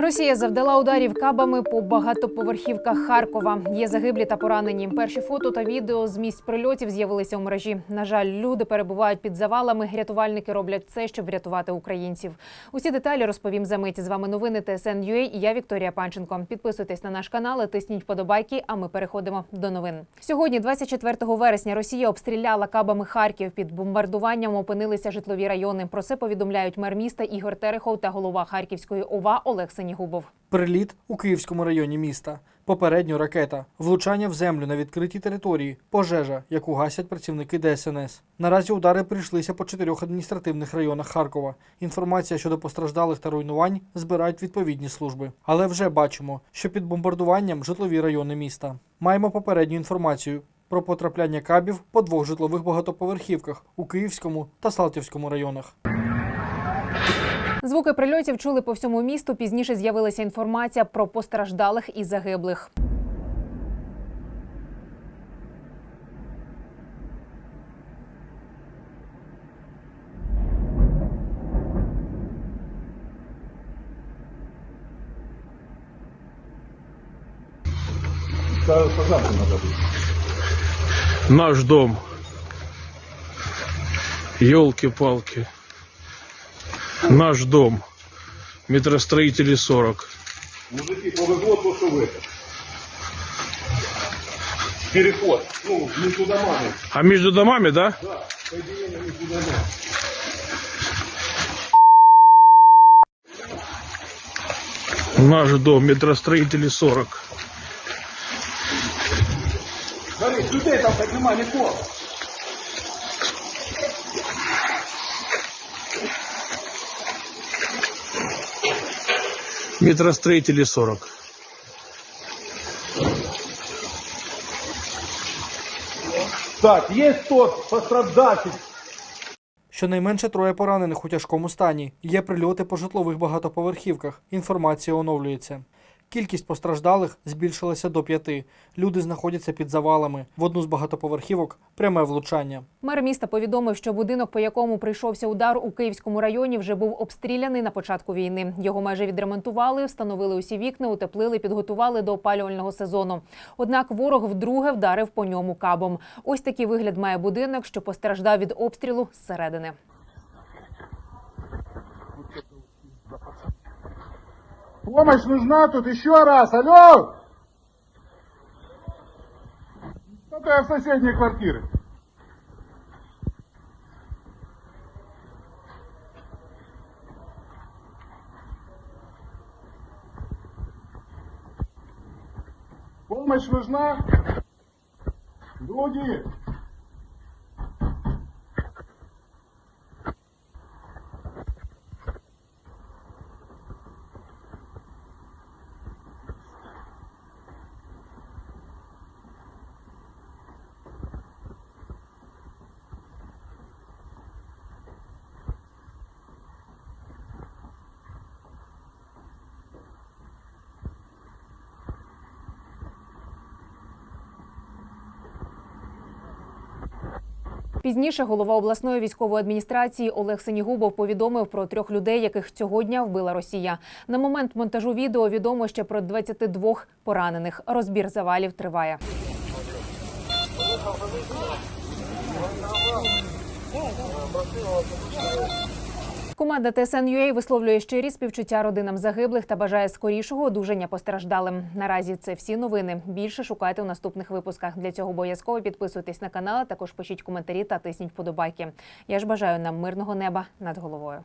Росія завдала ударів кабами по багатоповерхівках Харкова. Є загиблі та поранені. Перші фото та відео з місць прильотів з'явилися у мережі. На жаль, люди перебувають під завалами. Рятувальники роблять все, щоб врятувати українців. Усі деталі розповім за мить. З вами новини ТСН.UA і я Вікторія Панченко. Підписуйтесь на наш канал, тисніть вподобайки. А ми переходимо до новин. Сьогодні, 24 вересня, Росія обстріляла кабами Харків. Під бомбардуванням опинилися житлові райони. Про це повідомляють мер міста Ігор Терехов та голова Харківської ОВА Олег Сенігубов. Приліт у Київському районі міста. Попередньо ракета, влучання в землю на відкритій території, пожежа, яку гасять працівники ДСНС. Наразі удари прийшлися по чотирьох адміністративних районах Харкова. Інформація щодо постраждалих та руйнувань збирають відповідні служби. Але вже бачимо, що під бомбардуванням житлові райони міста. Маємо попередню інформацію про потрапляння кабів по двох житлових багатоповерхівках у Київському та Салтівському районах. Звуки прильотів чули по всьому місту. Пізніше з'явилася інформація про постраждалих і загиблих. Наш дом. Елки-палки. Наш дом. Метростроители 40. Мужики, повезло то, что в это. Переход. Ну, между домами. А между домами, да? Да, соединение между домами. Наш дом. Метростроители 40. Смотри, людей там поднимай, не Метростроители 40. Так, є тот пострадавший. Щонайменше троє поранених у тяжкому стані. Є прильоти по житлових багатоповерхівках. Інформація оновлюється. Кількість постраждалих збільшилася до п'яти. Люди знаходяться під завалами. В одну з багатоповерхівок пряме влучання. Мер міста повідомив, що будинок, по якому прийшовся удар у Київському районі, вже був обстріляний на початку війни. Його майже відремонтували, встановили усі вікна, утеплили, підготували до опалювального сезону. Однак ворог вдруге вдарив по ньому кабом. Ось такий вигляд має будинок, що постраждав від обстрілу зсередини. Помощь нужна тут еще раз, алло! Я в соседней квартире. Помощь нужна? Люди! Пізніше голова обласної військової адміністрації Олег Сенігубов повідомив про трьох людей, яких цього дня вбила Росія. На момент монтажу відео відомо ще про 22 поранених. Розбір завалів триває. Команда ТСН.UA висловлює щирі співчуття родинам загиблих та бажає скорішого одужання постраждалим. Наразі це всі новини. Більше шукайте у наступних випусках. Для цього обов'язково підписуйтесь на канал, а також пишіть коментарі та тисніть вподобайки. Я ж бажаю нам мирного неба над головою.